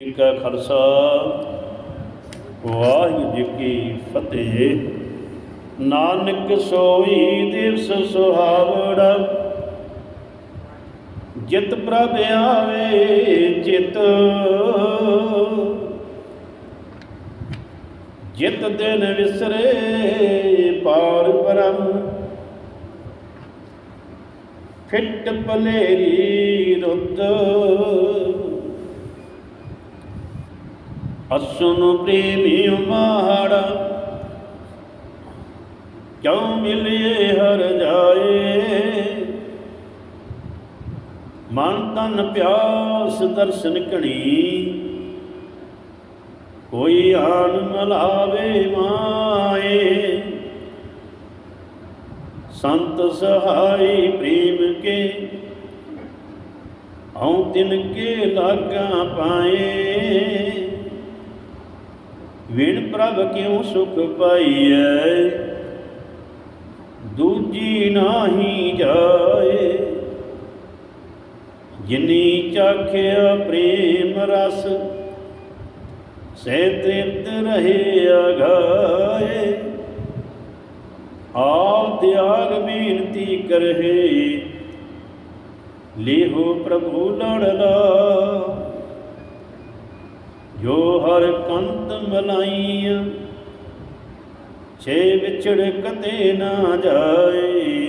ਜੀ ਕਾ ਖਾਲਸਾ, ਵਾਹਿਗੁਰੂ ਜੀ ਕੀ ਫਤਿਹ। ਨਾਨਕ ਸੋਈ ਦਿਵਸ ਸੁਹਾਵੜਾ ਜਿਤ ਪ੍ਰਭ ਆਵੇ ਚਿਤ ਜਿਤ ਦਿਨ ਵਿਸਰੇ ਪਾਰ ਪਰਮ, ਫਿੱਟ ਪਲੇਰੀ ਰੁੱਤ। ਅਸੁਨ ਪ੍ਰੇਮੀ ਮਾੜਾ ਕਿਉ ਮਿਲਿਏ ਹਰ ਜਾਏ? ਮਨ ਤਨ ਪਿਆਸ ਦਰਸ਼ਨ ਕਣੀ ਕੋਈ ਆਨ ਮਲਾਵੇ ਮਾਏ। ਸੰਤ ਸਹਾਈ ਪ੍ਰੇਮ ਕੇ ਹਉ ਤਿਨ ਕੇ ਲਾਗਾ ਪਾਏ। ਵਿਣ ਪ੍ਰਭ ਕਿਉ ਸੁਖ ਪਾਈਐ? ਦੂਜੀ ਨਾਹੀ ਜਾਏ। ਜਿਨੀ ਚਾਖਿਆ ਪ੍ਰੇਮ ਰਸ ਸੈ ਤ੍ਰਿਪਤ ਰਹੇ ਅਗਾਏ। ਆਪ ਤਿਆਗ ਬੇਨਤੀ ਕਰਹਿ, ਲੇਹੋ ਪ੍ਰਭੂ ਲੜਲਾ ਜੋ ਹਰ ਕੰਤ ਮਲਾਈਆਂ, ਛੇ ਵਿਛੜ ਕਤੇ ਨਾ ਜਾਏ।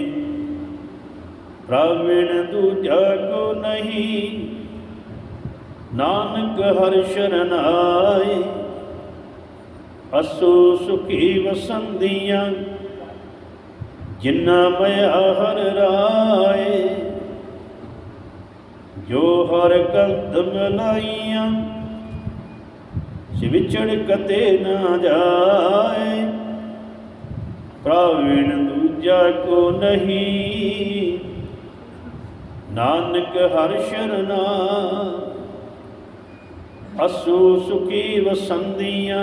ਪ੍ਰਵਿਣ ਦੂਜਾ ਕੋ ਨਹੀਂ, ਨਾਨਕ ਹਰ ਸ਼ਰਨ ਆਏ। ਅਸੋ ਸੁਖੀ ਵਸੰਦੀਆਂ ਜਿਨਾ ਮਿਆ ਹਰ ਰਾਏ। ਜੋ ਹਰ ਕੰਤ ਮਲਾਈਆਂ ਵਿਛੜ ਕਤੇ ਨਾ ਜਾਏ। ਪ੍ਰਵਿਣ ਦੂਜਾ ਕੋ ਨਹੀਂ। ਨਾਨਕ ਹਰ ਸ਼ਰਨਾ ਅਸੂ ਸੁਖੀ ਵਸੰਦੀਆਂ।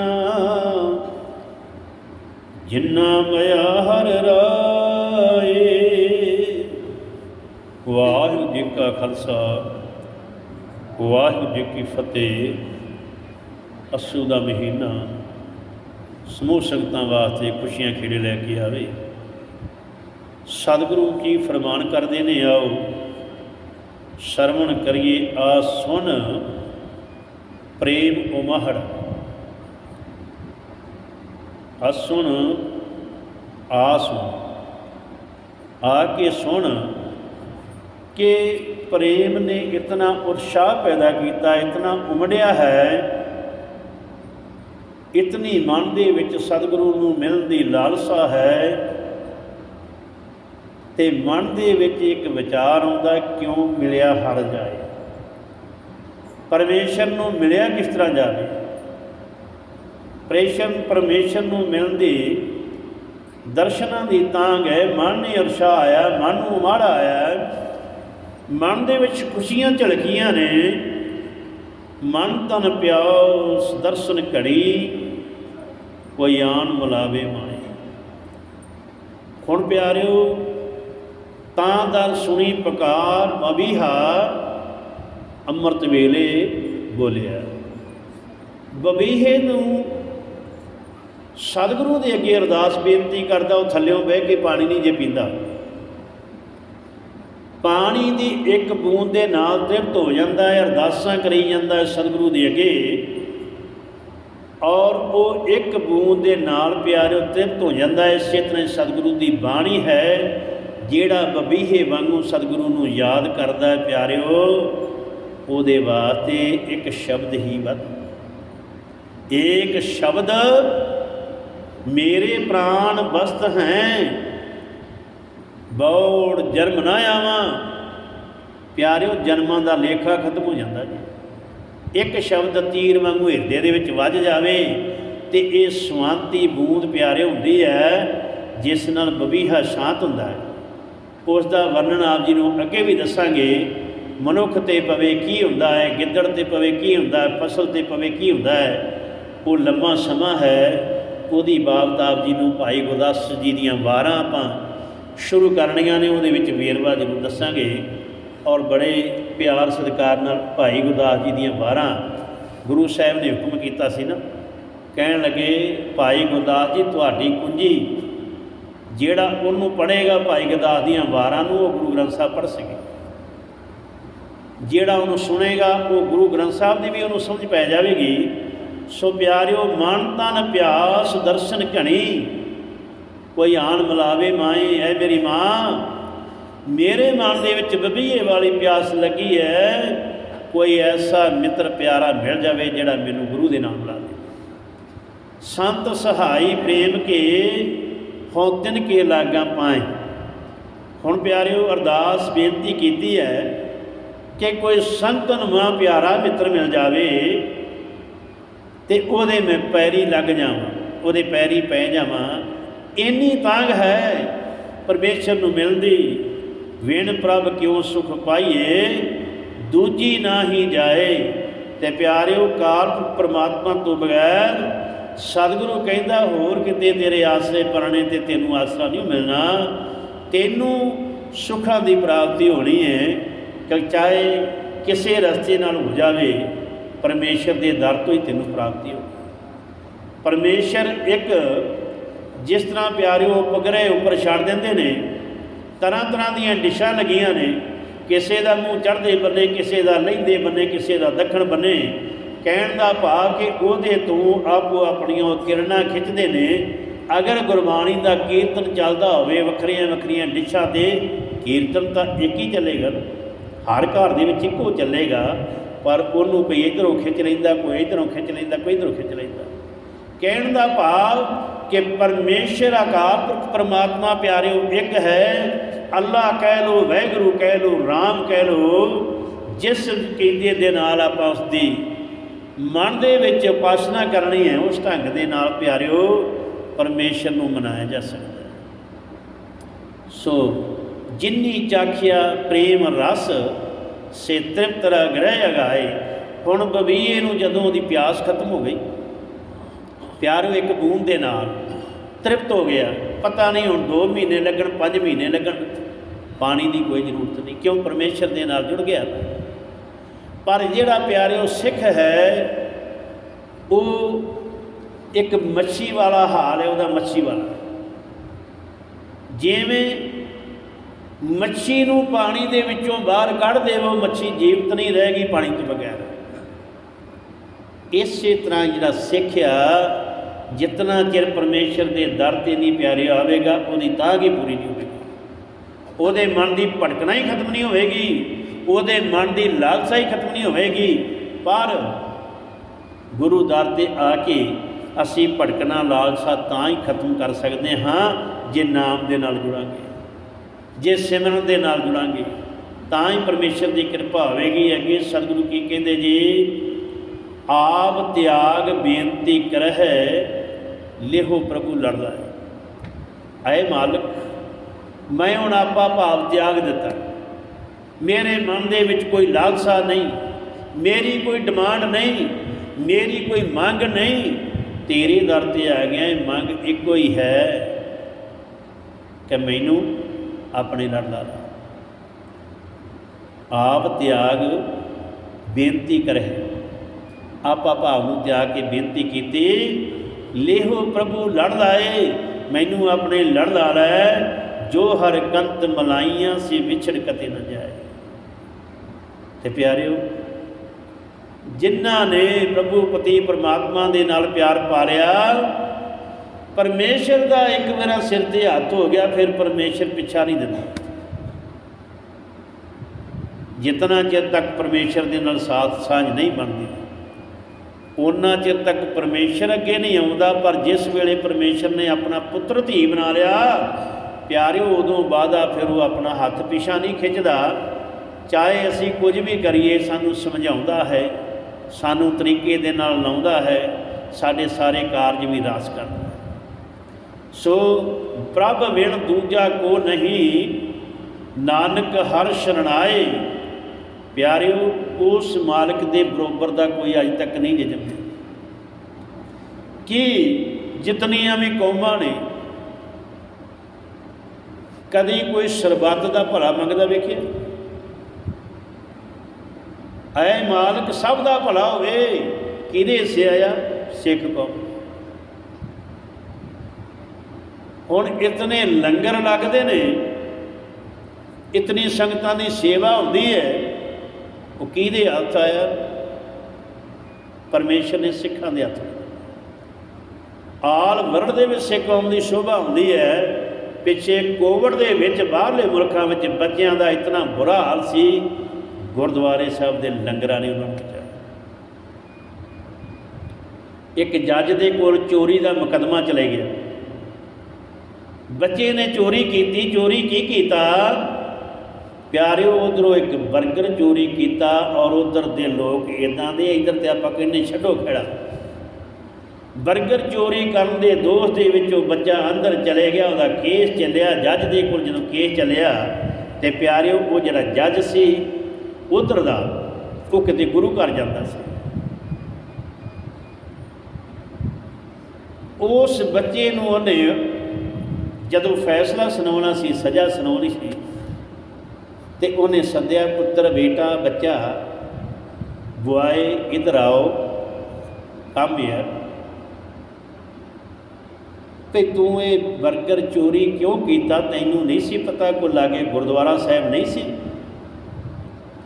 ਜਿਨਾ ਮਿਆ ਹਰ ਰਾਏ। ਵਾਹਿਗੁਰੂ ਜੀ ਕਾ ਖਾਲਸਾ, ਵਾਹਿਗੁਰੂ ਜੀ ਕੀ ਫਤਿਹ। ਅਸੂ ਦਾ ਮਹੀਨਾ, ਸਮੂਹ ਸੰਗਤਾਂ ਵਾਸਤੇ ਖੁਸ਼ੀਆਂ ਖੇੜੇ ਲੈ ਕੇ ਆਵੇ। ਸਤਿਗੁਰੂ ਕੀ ਫਰਮਾਨ ਕਰਦੇ ਨੇ, ਆਓ ਸ਼ਰਵਣ ਕਰੀਏ ਆ ਸੁਣ ਪ੍ਰੇਮ ਉਮਹੜ। ਆ ਸੁਣ ਆ ਸੁਣ ਆ ਕੇ ਸੁਣ ਕਿ ਪ੍ਰੇਮ ਨੇ ਇਤਨਾ ਉਤਸ਼ਾਹ ਪੈਦਾ ਕੀਤਾ, ਇਤਨਾ ਉਮੜਿਆ ਹੈ ਇਤਨੀ ਮਨ ਦੇ ਵਿੱਚ ਸਤਿਗੁਰੂ ਨੂੰ ਮਿਲਣ ਦੀ ਲਾਲਸਾ ਹੈ ਤੇ ਮਨ ਦੇ ਵਿੱਚ ਇੱਕ ਵਿਚਾਰ ਆਉਂਦਾ ਕਿਉਂ ਮਿਲਿਆ ਹਰ ਜਾਏ? ਪਰਮੇਸ਼ਰ ਨੂੰ ਮਿਲਿਆ ਕਿਸ ਤਰ੍ਹਾਂ ਜਾਵੇ? ਪ੍ਰੇਸ਼ਨ ਪਰਮੇਸ਼ਰ ਨੂੰ ਮਿਲਣ ਦੀ ਦਰਸ਼ਨਾਂ ਦੀ ਤਾਂਗ ਹੈ, ਮਨ ਨੇ ਅਰਸ਼ਾ ਆਇਆ, ਮਨ ਨੂੰ ਮਾੜਾ ਆਇਆ ਮਨ ਦੇ ਵਿੱਚ ਖੁਸ਼ੀਆਂ ਝਲਕੀਆਂ ਨੇ। ਮਨ ਤਨ ਪਿਆਸ, ਦਰਸ਼ਨ ਘੜੀ ਕੋਈ ਆਨ ਮਲਾਵੇ ਮਾਏ। ਹੁਣ ਪਿਆਰਿਓ, ਤਾਂ ਦਰ ਸੁਣੀ ਪਕਾਰ ਬਬੀਹਾ ਅੰਮ੍ਰਿਤ ਵੇਲੇ ਬੋਲਿਆ, ਬਬੀਹੇ ਨੂੰ ਸਤਿਗੁਰੂ ਦੇ ਅੱਗੇ ਅਰਦਾਸ ਬੇਨਤੀ ਕਰਦਾ, ਉਹ ਥੱਲਿਓਂ ਬਹਿ ਕੇ ਪਾਣੀ ਨਹੀਂ ਜੇ ਪੀਂਦਾ। ਪਾਣੀ ਦੀ ਇੱਕ ਬੂੰਦ ਦੇ ਨਾਲ ਤ੍ਰਿਪਤ ਹੋ ਜਾਂਦਾ ਹੈ, ਅਰਦਾਸਾਂ ਕਰੀ ਜਾਂਦਾ ਹੈ ਸਤਿਗੁਰੂ ਦੇ ਅੱਗੇ। ਔਰ ਉਹ ਇੱਕ ਬੂੰਦ ਦੇ ਨਾਲ ਪਿਆਰਿਓ ਤ੍ਰਿਪਤ ਧੋ ਜਾਂਦਾ ਹੈ। ਇਸੇ ਤਰ੍ਹਾਂ ਸਤਿਗੁਰੂ ਦੀ ਬਾਣੀ ਹੈ, ਜਿਹੜਾ ਬਬੀਹੇ ਵਾਂਗੂ ਸਤਿਗੁਰੂ ਨੂੰ ਯਾਦ ਕਰਦਾ ਹੈ ਪਿਆਰਿਓ, ਉਹਦੇ ਵਾਸਤੇ ਇੱਕ ਸ਼ਬਦ ਹੀ ਵੱਧ। ਇੱਕ ਸ਼ਬਦ, ਮੇਰੇ ਪ੍ਰਾਨ ਬਸਤ ਹੈ, ਬੌੜ ਜਨਮ ਨਾ ਆਵਾਂ। ਪਿਆਰਿਓ, ਜਨਮਾਂ ਦਾ ਲੇਖਾ ਖਤਮ ਹੋ ਜਾਂਦਾ ਜੀ। ਇੱਕ ਸ਼ਬਦ ਤੀਰ ਵਾਂਗੂ ਹਿਰਦੇ ਦੇ ਵਿੱਚ ਵੱਜ ਜਾਵੇ ਤੇ ਇਹ ਸਵਾਂਤੀ ਬੂੰਦ ਪਿਆਰੇ ਹੁੰਦੀ ਹੈ, ਜਿਸ ਨਾਲ ਬਬੀਹਾ ਸ਼ਾਂਤ ਹੁੰਦਾ ਹੈ। ਉਸ ਦਾ ਵਰਣਨ ਆਪ ਜੀ ਨੂੰ ਅੱਗੇ ਵੀ ਦੱਸਾਂਗੇ। ਮਨੁੱਖ ਤੇ ਪਵੇ ਕੀ ਹੁੰਦਾ ਹੈ, ਗਿੱਦੜ ਤੇ ਪਵੇ ਕੀ ਹੁੰਦਾ ਹੈ, ਫਸਲ ਤੇ ਪਵੇ ਕੀ ਹੁੰਦਾ ਹੈ, ਉਹ ਲੰਮਾ ਸਮਾਂ ਹੈ। ਉਹਦੀ ਬਾਬਤ ਆਪ ਜੀ ਨੂੰ ਭਾਈ ਗੁਰਦਾਸ ਜੀ ਦੀਆਂ ਵਾਰਾਂ ਆਪਾਂ ਸ਼ੁਰੂ ਕਰਨੀਆਂ ਨੇ, ਉਹਦੇ ਵਿੱਚ ਵੇਰਵਾ ਜ਼ਰੂਰ ਦੱਸਾਂਗੇ। ਔਰ ਬੜੇ ਪਿਆਰ ਸਤਿਕਾਰ ਨਾਲ ਭਾਈ ਗੁਰਦਾਸ ਜੀ ਦੀਆਂ ਵਾਰਾਂ ਗੁਰੂ ਸਾਹਿਬ ਨੇ ਹੁਕਮ ਕੀਤਾ ਸੀ ਨਾ। ਕਹਿਣ ਲੱਗੇ, ਭਾਈ ਗੁਰਦਾਸ ਜੀ, ਤੁਹਾਡੀ ਕੁੰਜੀ ਜਿਹੜਾ ਉਹਨੂੰ ਪੜ੍ਹੇਗਾ, ਭਾਈ ਗੁਰਦਾਸ ਦੀਆਂ ਵਾਰਾਂ ਨੂੰ ਉਹ ਗੁਰੂ ਗ੍ਰੰਥ ਸਾਹਿਬ ਪੜ੍ਹ ਸਕੇ। ਜਿਹੜਾ ਉਹਨੂੰ ਸੁਣੇਗਾ, ਉਹ ਗੁਰੂ ਗ੍ਰੰਥ ਸਾਹਿਬ ਦੀ ਵੀ ਉਹਨੂੰ ਸਮਝ ਪੈ ਜਾਵੇਗੀ। ਸੋ ਪਿਆਰਿਓ, ਮਨ ਤਨ ਪਿਆਸ, ਦਰਸ਼ਨ ਘਣੀ। ਕੋਈ ਆਣ ਮਿਲਾਵੇ ਮਾਏ ਐ ਮੇਰੀ ਮਾਂ ਮੇਰੇ ਮਨ ਦੇ ਵਿੱਚ ਬਬੀਏ ਵਾਲੀ ਪਿਆਸ ਲੱਗੀ ਹੈ ਕੋਈ ਐਸਾ ਮਿੱਤਰ ਪਿਆਰਾ ਮਿਲ ਜਾਵੇ ਜਿਹੜਾ ਮੈਨੂੰ ਗੁਰੂ ਦੇ ਨਾਮ ਲਾ ਦੇ। ਸੰਤ ਸਹਾਈ ਪ੍ਰੇਮ ਕੇ ਹਉ ਕੇ ਲਾਗਾ ਪਾਏ। ਹੁਣ ਪਿਆਰਿਓ ਅਰਦਾਸ ਬੇਨਤੀ ਕੀਤੀ ਹੈ ਕਿ ਕੋਈ ਸੰਤਨ ਮਾਂ ਪਿਆਰਾ ਮਿੱਤਰ ਮਿਲ ਜਾਵੇ ਤੇ ਉਹਦੇ ਮੈਂ ਪੈਰੀ ਲੱਗ ਜਾਵਾਂ, ਉਹਦੇ ਪੈਰੀ ਪੈ ਜਾਵਾਂ। ਇੰਨੀ ਤਾਂਗ ਹੈ ਪਰਮੇਸ਼ਰ ਨੂੰ ਮਿਲਦੀ ਵਿਣ ਪ੍ਰਭ ਕਿਉ ਸੁਖ ਪਾਈਏ, ਦੂਜੀ ਨਾ ਹੀ ਜਾਏ। ਤੇ ਪਿਆਰਿਓ ਕਾਲ ਪ੍ਰਮਾਤਮਾ ਤੋਂ ਬਗੈਰ ਸਤਿਗੁਰੂ ਕਹਿੰਦਾ, ਹੋਰ ਕਿਤੇ ਤੇਰੇ ਆਸਰੇ ਪਰਣੇ ਤੇ ਤੈਨੂੰ ਆਸਰਾ ਨਹੀਂ ਮਿਲਣਾ। ਤੈਨੂੰ ਸੁੱਖਾਂ ਦੀ ਪ੍ਰਾਪਤੀ ਹੋਣੀ ਹੈ ਕਿ ਚਾਹੇ ਕਿਸੇ ਰਸਤੇ ਨਾਲ ਹੋ ਜਾਵੇ, ਪਰਮੇਸ਼ਰ ਦੇ ਦਰ ਤੋਂ ਹੀ ਤੈਨੂੰ ਪ੍ਰਾਪਤੀ ਹੋ ਪਰਮੇਸ਼ਰ ਇੱਕ ਜਿਸ ਤਰ੍ਹਾਂ ਪਿਆਰਿਓ, ਉਪਗ੍ਰਹਿ ਉੱਪਰ ਛੱਡ ਦਿੰਦੇ ਨੇ ਤਰ੍ਹਾਂ ਤਰ੍ਹਾਂ ਦੀਆਂ ਡਿਸ਼ਾਂ ਲੱਗੀਆਂ ਨੇ। ਕਿਸੇ ਦਾ ਮੂੰਹ ਚੜ੍ਹਦੇ ਬੰਨੇ, ਕਿਸੇ ਦਾ ਲਹਿੰਦੇ ਬੰਨੇ, ਕਿਸੇ ਦਾ ਦੱਖਣ ਬੰਨੇ। ਕਹਿਣ ਦਾ ਭਾਵ ਕਿ ਉਹਦੇ ਤੋਂ ਆਪੋ ਆਪਣੀਆਂ ਕਿਰਨਾਂ ਖਿੱਚਦੇ ਨੇ। ਅਗਰ ਗੁਰਬਾਣੀ ਦਾ ਕੀਰਤਨ ਚੱਲਦਾ ਹੋਵੇ, ਵੱਖਰੀਆਂ ਵੱਖਰੀਆਂ ਡਿਸ਼ਾਂ ਤੇ ਕੀਰਤਨ ਤਾਂ ਇੱਕ ਹੀ ਚੱਲੇਗਾ। ਹਰ ਘਰ ਦੇ ਵਿੱਚ ਇੱਕੋ ਚੱਲੇਗਾ, ਪਰ ਉਹਨੂੰ ਕੋਈ ਇਧਰੋਂ ਖਿੱਚ ਲੈਂਦਾ, ਕੋਈ ਇਧਰੋਂ ਖਿੱਚ ਲੈਂਦਾ, ਕੋਈ ਇਧਰੋਂ ਖਿੱਚ ਲੈਂਦਾ। ਕਹਿਣ ਦਾ ਭਾਵ ਕਿ ਪਰਮੇਸ਼ਰ ਆਕਾਰ ਪੁਰਖ ਪਰਮਾਤਮਾ ਪਿਆਰਿਓ, ਇੱਕ ਹੈ ਅੱਲਾ ਕਹਿ ਲੋ ਵੈਗੁਰੂ ਕਹਿ ਲੋ ਰਾਮ ਕਹਿ ਲੋ ਜਿਸ ਕਹਿੰਦੇ ਦੇ ਨਾਲ ਆਪਾਂ ਉਸ ਦੀ ਮਨ ਦੇ ਵਿੱਚ ਉਪਾਸਨਾ ਕਰਨੀ ਹੈ, ਉਸ ਢੰਗ ਦੇ ਨਾਲ ਪਿਆਰਿਓ, ਪਰਮੇਸ਼ਰ ਨੂੰ ਮਨਾਇਆ ਜਾ ਸਕਦਾ ਸੋ ਜਿੰਨੀ ਚਾਖਿਆ, ਪ੍ਰੇਮ, ਰਸ ਸੇ ਤ੍ਰਿਪਤ ਰਹਿ ਅਗਾਏ, ਹੁਣ ਬਬੀਏ ਨੂੰ ਜਦੋਂ ਉਹਦੀ ਪਿਆਸ ਖਤਮ ਹੋ ਗਈ ਪਿਆਰ ਇੱਕ ਬੂੰਦ ਦੇ ਨਾਲ ਤ੍ਰਿਪਤ ਹੋ ਗਿਆ ਪਤਾ ਨਹੀਂ ਹੁਣ 2 ਮਹੀਨੇ ਲੱਗਣ 5 ਮਹੀਨੇ ਲੱਗਣ। ਪਾਣੀ ਦੀ ਕੋਈ ਜ਼ਰੂਰਤ ਨਹੀਂ। ਕਿਉਂ? ਪਰਮੇਸ਼ਰ ਦੇ ਨਾਲ ਜੁੜ ਗਿਆ। ਪਰ ਜਿਹੜਾ ਪਿਆਰਿਓ, ਸਿੱਖ ਹੈ, ਉਹ ਇੱਕ ਮੱਛੀ ਵਾਲਾ ਹਾਲ ਹੈ, ਉਹਦਾ ਮੱਛੀ ਵਾਲਾ। ਜਿਵੇਂ ਮੱਛੀ ਨੂੰ ਪਾਣੀ ਦੇ ਵਿੱਚੋਂ ਬਾਹਰ ਕੱਢ ਦੇਵੋ, ਮੱਛੀ ਜੀਵਤ ਨਹੀਂ ਰਹੇਗੀ ਪਾਣੀ ਤੋਂ ਬਗੈਰ। ਇਸੇ ਤਰ੍ਹਾਂ ਜਿਹੜਾ ਸਿੱਖਿਆ ਜਿਤਨਾ ਚਿਰ ਪਰਮੇਸ਼ਰ ਦੇ ਦਰ ਤੇ ਨਹੀਂ ਪਿਆਰੇ ਆਵੇਗਾ, ਉਹਦੀ ਤਾਂਘ ਹੀ ਪੂਰੀ ਨਹੀਂ ਹੋਵੇਗੀ। ਉਹਦੇ ਮਨ ਦੀ ਭਟਕਣਾ ਹੀ ਖਤਮ ਨਹੀਂ ਹੋਵੇਗੀ, ਉਹਦੇ ਮਨ ਦੀ ਲਾਲਸਾ ਹੀ ਖਤਮ ਨਹੀਂ ਹੋਵੇਗੀ। ਪਰ ਗੁਰੂ ਦਰ ਤੇ ਆ ਕੇ ਅਸੀਂ ਭਟਕਣਾ ਲਾਲਸਾ ਤਾਂ ਹੀ ਖਤਮ ਕਰ ਸਕਦੇ ਹਾਂ, ਜੇ ਨਾਮ ਦੇ ਨਾਲ ਜੁੜਾਂਗੇ। ਜੇ ਸਿਮਰਨ ਦੇ ਨਾਲ ਜੁੜਾਂਗੇ, ਤਾਂ ਹੀ ਪਰਮੇਸ਼ਰ ਦੀ ਕਿਰਪਾ ਹੋਵੇਗੀ। ਅੱਗੇ ਸਤਿਗੁਰੂ ਕੀ ਕਹਿੰਦੇ ਜੀ, ਆਪ ਤਿਆਗ ਬੇਨਤੀ ਕਰਹਿ ਲਿਹੋ ਪ੍ਰਭੂ ਲੜਦਾ ਹੈ। ਐ ਮਾਲਕ, ਮੈਂ ਹੁਣ ਆਪਾ ਭਾਵ ਤਿਆਗ ਦਿੱਤਾ। ਮੇਰੇ ਮਨ ਦੇ ਵਿੱਚ ਕੋਈ ਲਾਲਸਾ ਨਹੀਂ, ਮੇਰੀ ਕੋਈ ਡਿਮਾਂਡ ਨਹੀਂ, ਮੇਰੀ ਕੋਈ ਮੰਗ ਨਹੀਂ, ਤੇਰੇ ਦਰ ਤੇ ਆ ਗਿਆ ਇਹ ਮੰਗ ਇੱਕੋ ਹੀ ਹੈ ਕਿ ਮੈਨੂੰ ਆਪਣੇ ਲੜਦਾ ਲਾ। ਆਪ ਤਿਆਗ ਬੇਨਤੀ ਕਰੇ। ਆਪਾ ਭਾਵ ਨੂੰ ਤਿਆਗ ਕੇ ਬੇਨਤੀ ਕੀਤੀ ਲੇਹੋ ਪ੍ਰਭੂ ਲੜ ਲਾਏ ਮੈਨੂੰ ਆਪਣੇ ਲੜ ਲਾ ਲੈ ਜੋ ਹਰ ਕੰਤ ਮਲਾਈਆਂ ਸੇ ਵਿਛੜ ਕਤੇ ਨਾ ਜਾਏ। ਤੇ ਪਿਆਰਿਓ, ਜਿਨ੍ਹਾਂ ਨੇ ਪ੍ਰਭੂ ਪਤੀ ਪਰਮਾਤਮਾ ਦੇ ਨਾਲ ਪਿਆਰ ਪਾਲਿਆ, ਪਰਮੇਸ਼ਰ ਦਾ ਇੱਕ ਮੇਰਾ ਸਿਰ ਤੇ ਹੱਥ ਹੋ ਗਿਆ, ਫਿਰ ਪਰਮੇਸ਼ਰ ਪਿੱਛਾ ਨਹੀਂ ਦਿੰਦਾ। ਜਿਤਨਾ ਚਿਰ ਤੱਕ ਪਰਮੇਸ਼ਰ ਦੇ ਨਾਲ ਸਾਥ ਸਾਂਝ ਨਹੀਂ ਬਣਦੀ ਉਹਨਾਂ ਚਿਰ ਤੱਕ ਪਰਮੇਸ਼ਰ ਅੱਗੇ ਨਹੀਂ ਆਉਂਦਾ, ਪਰ ਜਿਸ ਵੇਲੇ ਪਰਮੇਸ਼ਰ ਨੇ ਆਪਣਾ ਪੁੱਤਰ ਧੀ ਬਣਾ ਲਿਆ, ਪਿਆਰਿਓ, ਉਦੋਂ ਬਾਅਦਾ ਫਿਰ ਉਹ ਆਪਣਾ ਹੱਥ ਪਿਛਾ ਨਹੀਂ ਖਿੱਚਦਾ। ਚਾਹੇ ਅਸੀਂ ਕੁਝ ਵੀ ਕਰੀਏ, ਸਾਨੂੰ ਸਮਝਾਉਂਦਾ ਹੈ, ਸਾਨੂੰ ਤਰੀਕੇ ਦੇ ਨਾਲ ਲਾਉਂਦਾ ਹੈ, ਸਾਡੇ ਸਾਰੇ ਕਾਰਜ ਵੀ ਰਾਸ ਕਰਦਾ ਹੈ। ਸੋ ਪ੍ਰਭ ਵਿਣ ਦੂਜਾ ਕੋ ਨਹੀਂ, ਨਾਨਕ ਹਰ ਸ਼ਰਣਾਏ। ਪਿਆਰਿਓ ਉਸ ਮਾਲਕ ਦੇ ਬਰੋਬਰ ਦਾ ਕੋਈ ਅਜ ਤੱਕ ਨਹੀਂ ਜੇ ਜੰਮਿਆ। ਕਿ ਜਿਤਨੀਆਂ ਵੀ ਕੌਮਾਂ ਨੇ, ਕਦੀ ਕੋਈ ਸਰਬੱਤ ਦਾ ਭਲਾ ਮੰਗਦਾ ਵੇਖਿਆ? ਐ ਮਾਲਕ ਸਭ ਦਾ ਭਲਾ ਹੋਵੇ, ਕਿਹਦੇ ਹਿੱਸੇ ਆਇਆ? ਸਿੱਖ ਕੌਮ। ਹੁਣ ਇਤਨੇ ਲੰਗਰ ਲੱਗਦੇ ਨੇ, ਇਤਨੀ ਸੰਗਤਾਂ ਦੀ ਸੇਵਾ ਹੁੰਦੀ ਹੈ ਉਹ ਕਿਹਦੇ ਹੱਥ ਆਇਆ? ਪਰਮੇਸ਼ਰ ਨੇ ਸਿੱਖਾਂ ਦੇ ਹੱਥ ਆਲ ਵਰਲਡ ਦੇ ਵਿੱਚ ਸਿੱਖ ਕੌਮ ਦੀ ਸ਼ੋਭਾ ਹੁੰਦੀ ਹੈ। ਪਿੱਛੇ ਕੋਵਿਡ ਦੇ ਵਿੱਚ ਬਾਹਰਲੇ ਮੁਲਕਾਂ ਵਿੱਚ ਬੱਚਿਆਂ ਦਾ ਇਤਨਾ ਬੁਰਾ ਹਾਲ ਸੀ, ਗੁਰਦੁਆਰੇ ਸਾਹਿਬ ਦੇ ਲੰਗਰਾਂ ਨੇ ਉਹਨਾਂ ਨੂੰ ਬਚਾਇਆ ਇੱਕ ਜੱਜ ਦੇ ਕੋਲ ਚੋਰੀ ਦਾ ਮੁਕਦਮਾ ਚਲੇ ਗਿਆ। ਬੱਚੇ ਨੇ ਚੋਰੀ ਕੀਤੀ, ਚੋਰੀ ਕੀ ਕੀਤਾ? ਪਿਆਰਿਓ, ਉਧਰੋਂ ਇੱਕ 버ਗਰ ਚੋਰੀ ਕੀਤਾ ਔਰ ਉਧਰ ਦੇ ਲੋਕ ਇਦਾਂ ਦੇ, ਇਧਰ ਤੇ ਆਪਾਂ ਕਹਿੰਦੇ ਛੱਡੋ ਖੇੜਾ। 버ਗਰ ਚੋਰੀ ਕਰਨ ਦੇ ਦੋਸ਼ ਦੇ ਵਿੱਚੋਂ ਬੱਚਾ ਅੰਦਰ ਚਲੇ ਗਿਆ, ਉਹਦਾ ਕੇਸ ਚੱਲਿਆ, ਜੱਜ ਦੇ ਕੋਲ ਜਦੋਂ ਕੇਸ ਚੱਲਿਆ, ਤੇ ਪਿਆਰਿਓ, ਉਹ ਜਿਹੜਾ ਜੱਜ ਸੀ, ਉਧਰ ਦਾ ਉਹ ਕਿਤੇ ਗੁਰੂ ਘਰ ਜਾਂਦਾ ਸੀ। ਉਸ ਬੱਚੇ ਨੂੰ ਉਹਨੇ ਜਦੋਂ ਫੈਸਲਾ ਸੁਣਾਉਣਾ ਸੀ, ਸਜ਼ਾ ਸੁਣਾਉਣੀ ਸੀ ਤੇ ਉਹਨੇ ਸੱਦਿਆ ਪੁੱਤਰ ਬੇਟਾ ਬੱਚਾ ਬੁਆਏ ਇਧਰ ਆਓ ਕੰਮ ਯਾਰ ਤੇ ਤੂੰ ਇਹ 버ਗਰ ਚੋਰੀ ਕਿਉਂ ਕੀਤਾ? ਤੈਨੂੰ ਨਹੀਂ ਸੀ ਪਤਾ ਕੋ ਲਾਗੇ ਗੁਰਦੁਆਰਾ ਸਾਹਿਬ ਨਹੀਂ ਸੀ?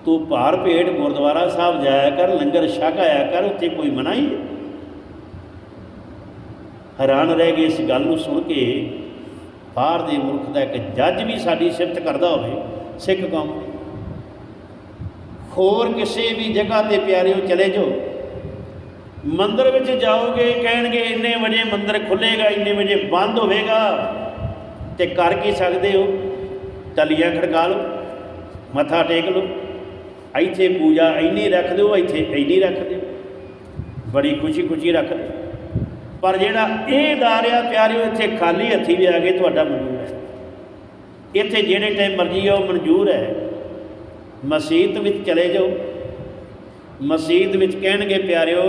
ਤੂੰ ਭਾਰ ਭੇਟ ਗੁਰਦੁਆਰਾ ਸਾਹਿਬ ਜਾਇਆ ਕਰ, ਲੰਗਰ ਛਕ ਆਇਆ ਕਰ, ਉੱਥੇ ਕੋਈ ਮਨਾਹੀ ਹੈ ਹੈਰਾਨ ਰਹਿ ਗਏ ਇਸ ਗੱਲ ਨੂੰ ਸੁਣ ਕੇ। ਬਾਹਰ ਦੇ ਮੁਲਕ ਦਾ ਇੱਕ ਜੱਜ ਵੀ ਸਾਡੀ ਸਿਫਤ ਕਰਦਾ ਹੋਵੇ। ਸਿੱਖ ਕੌਮ ਹੋਰ ਕਿਸੇ ਵੀ ਜਗ੍ਹਾ ਤੇ ਪਿਆਰਿਓ ਚਲੇ ਜਾਓ। ਮੰਦਰ ਵਿੱਚ ਜਾਓਗੇ, ਕਹਿਣਗੇ, ਇੰਨੇ ਵਜੇ ਮੰਦਰ ਖੁੱਲੇਗਾ ਇੰਨੇ ਵਜੇ ਬੰਦ ਹੋਵੇਗਾ। ਤੇ ਕਰ ਕੀ ਸਕਦੇ ਹੋ? ਤਲੀਆਂ ਖੜਕਾ ਲਓ, ਮੱਥਾ ਟੇਕ ਲਓ। ਇੱਥੇ ਪੂਜਾ ਇੰਨੀ ਰੱਖ ਦਿਓ, ਇੱਥੇ ਇੰਨੀ ਰੱਖ ਦਿਓ। ਬੜੀ ਖੁਸ਼ੀ ਖੁਸ਼ੀ ਰੱਖ ਦਿਓ। ਪਰ ਜਿਹੜਾ ਇਹ ਦਾਰਿਆ ਪਿਆਰਿਓ ਇੱਥੇ ਖਾਲੀ ਹੱਥੀ ਵੀ ਆ ਗਏ, ਤੁਹਾਡਾ ਮਨਜ਼ੂਰ ਹੈ ਇੱਥੇ ਜਿਹੜੇ ਟਾਈਮ ਮਰਜ਼ੀ ਆ ਉਹ ਮਨਜ਼ੂਰ ਹੈ। ਮਸਜਿਦ ਵਿੱਚ ਚਲੇ ਜਾਓ। ਮਸਜਿਦ ਵਿੱਚ ਕਹਿਣਗੇ, ਪਿਆਰਿਓ,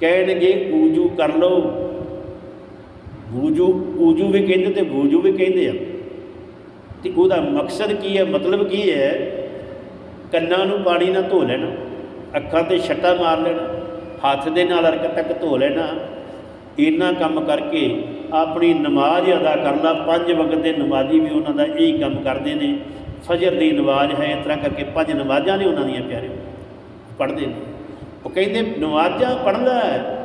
ਕਹਿਣਗੇ, ਊਜੂ ਕਰ ਲਓ। ਵੂਜੂ ਊਜੂ ਵੀ ਕਹਿੰਦੇ ਤੇ ਵੂਜੂ ਵੀ ਕਹਿੰਦੇ ਆ। ਤੇ ਉਹਦਾ ਮਕਸਦ ਕੀ ਹੈ, ਮਤਲਬ ਕੀ ਹੈ, ਕੰਨਾਂ ਨੂੰ ਪਾਣੀ ਨਾਲ ਧੋ ਲੈਣਾ, ਅੱਖਾਂ ਤੇ ਛੱਟਾ ਮਾਰ ਲੈਣਾ, ਹੱਥ ਦੇ ਨਾਲ ਅਰਕ ਤੱਕ ਧੋ ਲੈਣਾ, ਇੰਨਾ ਕੰਮ ਕਰਕੇ ਆਪਣੀ ਨਮਾਜ਼ ਅਦਾ ਕਰਨਾ, ਪੰਜ ਵਕਤ ਦੇ ਨਮਾਜ਼ੀ ਵੀ ਉਹਨਾਂ ਦਾ ਇਹੀ ਕੰਮ ਕਰਦੇ ਨੇ। ਫਜਰ ਦੀ ਨਮਾਜ਼ ਹੈ, ਇਸ ਤਰ੍ਹਾਂ ਕਰਕੇ ਪੰਜ ਨਮਾਜ਼ਾਂ ਨੇ ਉਹਨਾਂ ਦੀਆਂ ਪਿਆਰੇ ਪੜ੍ਹਦੇ ਨੇ। ਉਹ ਕਹਿੰਦੇ, ਨਮਾਜ਼ਾਂ ਪੜ੍ਹਦਾ ਹੈ।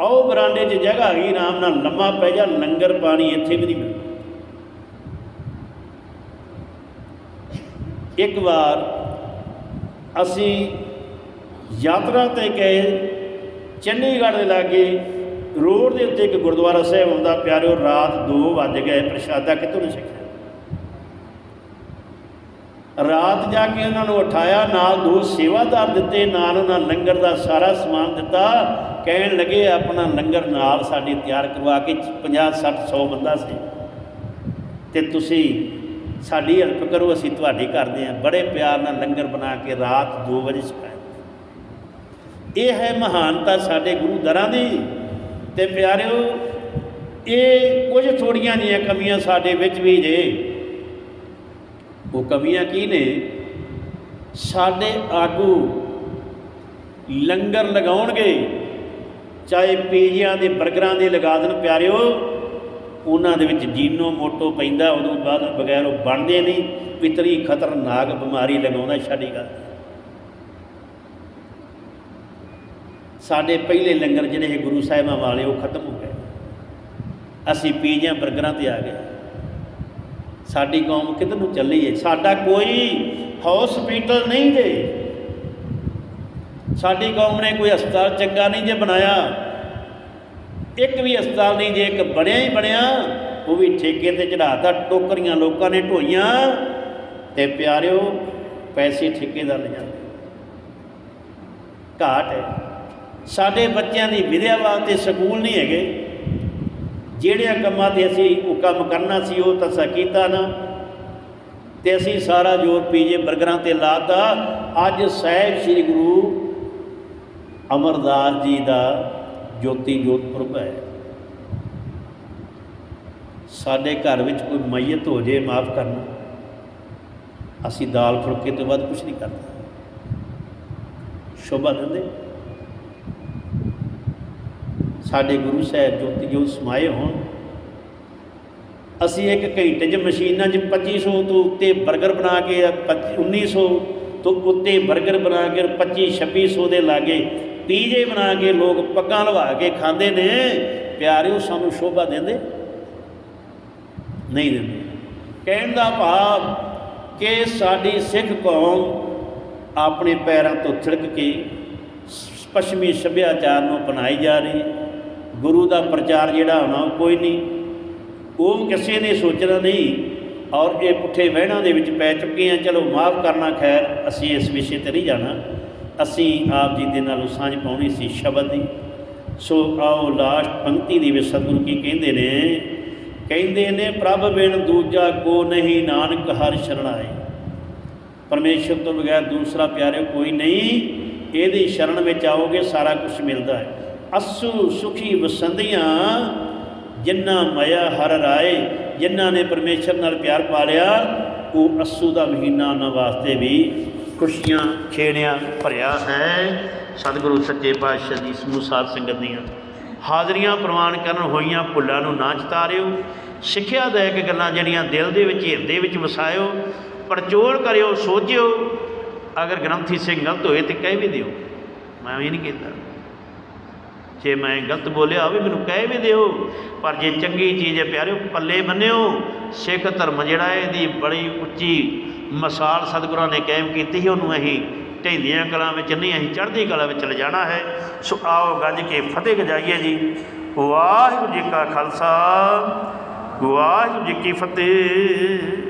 ਆਓ ਬਰਾਂਡੇ 'ਚ ਜਗ੍ਹਾ ਹੈਗੀ, ਆਰਾਮ ਨਾਲ ਲੰਮਾ ਪੈ ਜਾ, ਲੰਗਰ ਪਾਣੀ ਇੱਥੇ ਵੀ ਨਹੀਂ ਮਿਲਦਾ। ਇੱਕ ਵਾਰ ਅਸੀਂ ਯਾਤਰਾ ਤੇ ਗਏ, ਚੰਡੀਗੜ੍ਹ ਦੇ ਲਾਗੇ ਰੋਡ ਦੇ ਉੱਤੇ ਇੱਕ ਗੁਰਦੁਆਰਾ ਸਾਹਿਬ ਹੁੰਦਾ ਪਿਆਰਿਓ, ਰਾਤ 2 ਵੱਜ ਗਏ, ਪ੍ਰਸ਼ਾਦਾ ਕਿਤੋਂ ਨਹੀਂ ਸਿੱਖਿਆ ਰਾਤ ਜਾ ਕੇ ਉਹਨਾਂ ਨੂੰ ਉਠਾਇਆ, ਨਾਲ ਦੋ ਸੇਵਾਦਾਰ ਦਿੱਤੇ, ਨਾਲ ਉਹਨਾਂ ਲੰਗਰ ਦਾ ਸਾਰਾ ਸਮਾਨ ਦਿੱਤਾ। ਕਹਿਣ ਲੱਗੇ, ਆਪਣਾ ਲੰਗਰ ਨਾਲ ਸਾਡੀ ਤਿਆਰ ਕਰਵਾ ਕੇ 50 60 100 ਬੰਦਾ ਸੀ। ਤੇ ਤੁਸੀਂ ਸਾਡੀ ਹੈਲਪ ਕਰੋ, ਅਸੀਂ ਤੁਹਾਡੀ ਕਰਦੇ ਹਾਂ। ਬੜੇ ਪਿਆਰ ਨਾਲ ਲੰਗਰ ਬਣਾ ਕੇ ਰਾਤ 2 ਵਜੇ ਛਕਾਇਆ। ਇਹ ਹੈ ਮਹਾਨਤਾ ਸਾਡੇ ਗੁਰੂ ਦਰਾਂ ਦੀ। ਤੇ ਪਿਆਰਿਓ, ਇਹ ਕੁਝ ਥੋੜੀਆਂ ਜੀਆਂ ਕਮੀਆਂ ਸਾਡੇ ਵਿੱਚ ਵੀ ਜੇ। ਉਹ ਕਮੀਆਂ ਕੀ ਨੇ? ਸਾਡੇ ਆਗੂ ਲੰਗਰ ਲਗਾਉਣਗੇ, ਚਾਹੇ ਪੀਜ਼ਿਆਂ ਦੇ 버ਗਰਾਂ ਦੇ ਲਗਾ ਦੇਣ ਪਿਆਰਿਓ, ਉਹਨਾਂ ਦੇ ਵਿੱਚ ਜੀਨੋ ਮੋਟੋ ਪੈਂਦਾ, ਉਦੋਂ ਬਾਅਦ ਬਗੈਰ ਉਹ ਬਣਦੇ ਨਹੀਂ, ਪਿਤਰੀ ਖਤਰਨਾਕ ਬਿਮਾਰੀ ਲਗਾਉਂਦਾ, ਛੱਡੀ ਗੱਲ। ਸਾਡੇ ਪਹਿਲੇ ਲੰਗਰ ਜਿਹੜੇ ਇਹ ਗੁਰੂ ਸਾਹਿਬਾਂ ਵਾਲੇ, ਉਹ ਖਤਮ ਹੋ ਗਏ। ਅਸੀਂ ਪੀਜ਼ਿਆਂ ਬਰਗਰਾਂ ਤੇ ਆ ਗਏ। ਸਾਡੀ ਕੌਮ ਕਿੱਧਰ ਨੂੰ ਚੱਲੀ ਹੈ ਸਾਡਾ ਕੋਈ ਹਸਪੀਟਲ ਨਹੀਂ ਜੇ। ਸਾਡੀ ਕੌਮ ਨੇ ਕੋਈ ਹਸਪਤਾਲ ਚੰਗਾ ਨਹੀਂ ਜੇ ਬਣਾਇਆ। ਇੱਕ ਵੀ ਹਸਪਤਾਲ ਨਹੀਂ, ਜੇ ਇੱਕ ਬਣਿਆ ਹੀ ਬਣਿਆ, ਉਹ ਵੀ ਠੇਕੇ ਤੇ ਚੜਾਤਾ ਟੋਕਰੀਆਂ ਲੋਕਾਂ ਨੇ ਢੋਈਆਂ। ਤੇ ਪਿਆਰਿਓ, ਪੈਸੇ ਠੇਕੇਦਾਰ ਲੈ ਜਾਂਦੇ। ਘਾਟ ਹੈ ਸਾਡੇ ਬੱਚਿਆਂ ਦੀ ਵਿਦਿਆ ਵਾਸਤੇ ਸਕੂਲ ਨਹੀਂ ਹੈਗੇ। ਜਿਹੜਿਆਂ ਕੰਮਾਂ ਤੇ ਅਸੀਂ ਉਹ ਕੰਮ ਕਰਨਾ ਸੀ, ਉਹ ਤਾਂ ਕੀਤਾ ਨਾ। ਤੇ ਅਸੀਂ ਸਾਰਾ ਜ਼ੋਰ ਪੀਜੇ ਬਰਗਰਾਂ ਤੇ ਲਾਤਾ। ਅੱਜ ਸਹਿਬ ਸ੍ਰੀ ਗੁਰੂ ਅਮਰਦਾਸ ਜੀ ਦਾ ਜੋਤੀ ਜੋਤ ਪੁਰਬ ਹੈ ਸਾਡੇ ਘਰ ਵਿੱਚ ਕੋਈ ਮਈਤ ਹੋ ਜੇ ਮਾਫ ਕਰਨਾ। ਅਸੀਂ ਦਾਲ ਫੁਲਕੇ ਤੋਂ ਬਾਅਦ ਕੁਝ ਨਹੀਂ ਕਰਦੇ ਸ਼ੋਭਾ ਦਿੰਦੇ। ਸਾਡੇ ਗੁਰੂ ਸਾਹਿਬ ਜੋਤੀ ਜੋ ਸਮਾਏ ਹੋਣ। ਅਸੀਂ ਇੱਕ ਘੰਟੇ 'ਚ ਮਸ਼ੀਨਾਂ 'ਚ 2500 ਤੋਂ ਉੱਤੇ 버ਗਰ ਬਣਾ ਕੇ 1900 ਤੋਂ ਉੱਤੇ 버ਗਰ ਬਣਾ ਕੇ 25 2600 ਦੇ ਲਾਗੇ ਪੀਜੇ ਬਣਾ ਕੇ ਲੋਕ ਪੱਗਾਂ ਲਵਾ ਕੇ ਖਾਂਦੇ ਨੇ। ਪਿਆਰਿਓ, ਸਾਨੂੰ ਸ਼ੋਭਾ ਦਿੰਦੇ? ਨਹੀਂ ਦਿੰਦੇ। ਕਹਿਣ ਦਾ ਭਾਵ ਕਿ ਸਾਡੀ ਸਿੱਖ ਕੌਮ ਆਪਣੇ ਪੈਰਾਂ ਤੋਂ ਛਿੜਕ ਕੇ ਪੱਛਮੀ ਸੱਭਿਆਚਾਰ ਨੂੰ ਅਪਣਾਈ ਜਾ ਰਹੀ ਗੁਰੂ ਦਾ ਪ੍ਰਚਾਰ ਜਿਹੜਾ ਹੋਣਾ ਉਹ ਕੋਈ ਨਹੀਂ। ਉਹ ਕਿਸੇ ਨੇ ਸੋਚਣਾ ਨਹੀਂ ਔਰ ਇਹ ਪੁੱਠੇ ਵਹਿਣਾ ਦੇ ਵਿੱਚ ਪੈ ਚੁੱਕੇ ਆ, ਚਲੋ ਮਾਫ ਕਰਨਾ ਖੈਰ, ਅਸੀਂ ਇਸ ਵਿਸ਼ੇ ਤੇ ਨਹੀਂ ਜਾਣਾ। ਅਸੀਂ ਆਪ ਜੀ ਦੇ ਨਾਲ ਸਾਂਝ ਪਾਉਣੀ ਸੀ ਸ਼ਬਦ ਦੀ। ਸੋ ਆਓ ਲਾਸਟ ਪੰਕਤੀ ਦੀ ਵੀ ਸਤਿਗੁਰੂ ਕੀ ਕਹਿੰਦੇ ਨੇ ਕਹਿੰਦੇ ਨੇ, ਪ੍ਰਭ ਬਿਨ ਦੂਜਾ ਕੋ ਨਹੀਂ ਨਾਨਕ ਹਰ ਸ਼ਰਣਾਏ ਪਰਮੇਸ਼ਰ ਤੋਂ ਬਗੈਰ ਦੂਸਰਾ ਪਿਆਰੇ ਕੋਈ ਨਹੀਂ, ਇਹਦੀ ਸ਼ਰਨ ਵਿੱਚ ਆਓਗੇ, ਸਾਰਾ ਕੁਝ ਮਿਲਦਾ ਹੈ। ਅਸੂ ਸੁਖੀ ਵਸੰਦੀਆਂ ਜਿਨ੍ਹਾਂ ਮਾਇਆ ਹਰ ਰਾਏ ਜਿਨ੍ਹਾਂ ਨੇ ਪਰਮੇਸ਼ਰ ਨਾਲ ਪਿਆਰ ਪਾ ਲਿਆ ਉਹ ਅਸੂ ਦਾ ਮਹੀਨਾ ਉਹਨਾਂ ਵਾਸਤੇ ਵੀ ਖੁਸ਼ੀਆਂ ਖੇੜਿਆਂ ਭਰਿਆ ਹੈ। ਸਤਿਗੁਰੂ ਸੱਚੇ ਪਾਤਸ਼ਾਹ ਦੀ ਸਮੂਹ ਸਾਧ ਸੰਗਤ ਦੀਆਂ ਹਾਜ਼ਰੀਆਂ ਪ੍ਰਵਾਨ ਕਰਨ ਹੋਈਆਂ ਭੁੱਲਾਂ ਨੂੰ ਨਾ ਚਤਾਰਿਓ ਸਿੱਖਿਆ ਦਾਇਕ ਗੱਲਾਂ ਜਿਹੜੀਆਂ ਦਿਲ ਦੇ ਵਿੱਚ, ਹਿਰਦੇ ਵਿੱਚ ਵਸਾਇਓ ਪੜਚੋਲ ਕਰਿਓ ਸੋਚਿਓ ਅਗਰ ਗ੍ਰੰਥੀ ਸਿੰਘ ਗਲਤ ਹੋਏ ਤੇ ਕਹਿ ਵੀ ਦਿਓ। ਮੈਂ ਵੀ ਨਹੀਂ ਕਹਿੰਦਾ ਜੇ ਮੈਂ ਗਲਤ ਬੋਲਿਆ ਹੋਵੇ, ਮੈਨੂੰ ਕਹਿ ਵੀ ਦਿਓ। ਪਰ ਜੇ ਚੰਗੀ ਚੀਜ਼ ਹੈ ਪਿਆਰਿਓ, ਪੱਲੇ ਬੰਨਿਓ। ਸਿੱਖ ਧਰਮ ਜਿਹੜਾ ਇਹਦੀ ਬੜੀ ਉੱਚੀ ਮਿਸਾਲ ਸਤਿਗੁਰਾਂ ਨੇ ਕਾਇਮ ਕੀਤੀ ਸੀ। ਉਹਨੂੰ ਅਸੀਂ ਢਹਿੰਦੀਆਂ ਕਲਾਂ ਵਿੱਚ ਨਹੀਂ, ਅਸੀਂ ਚੜ੍ਹਦੀ ਕਲਾ ਵਿੱਚ ਲਿਜਾਣਾ ਹੈ। ਸੋ ਆਓ ਗੱਜ ਕੇ ਫਤਿਹ ਗਜਾਈਏ ਜੀ। ਵਾਹਿਗੁਰੂ ਜੀ ਕਾ ਖਾਲਸਾ, ਵਾਹਿਗੁਰੂ ਜੀ ਕੀ ਫਤਿਹ।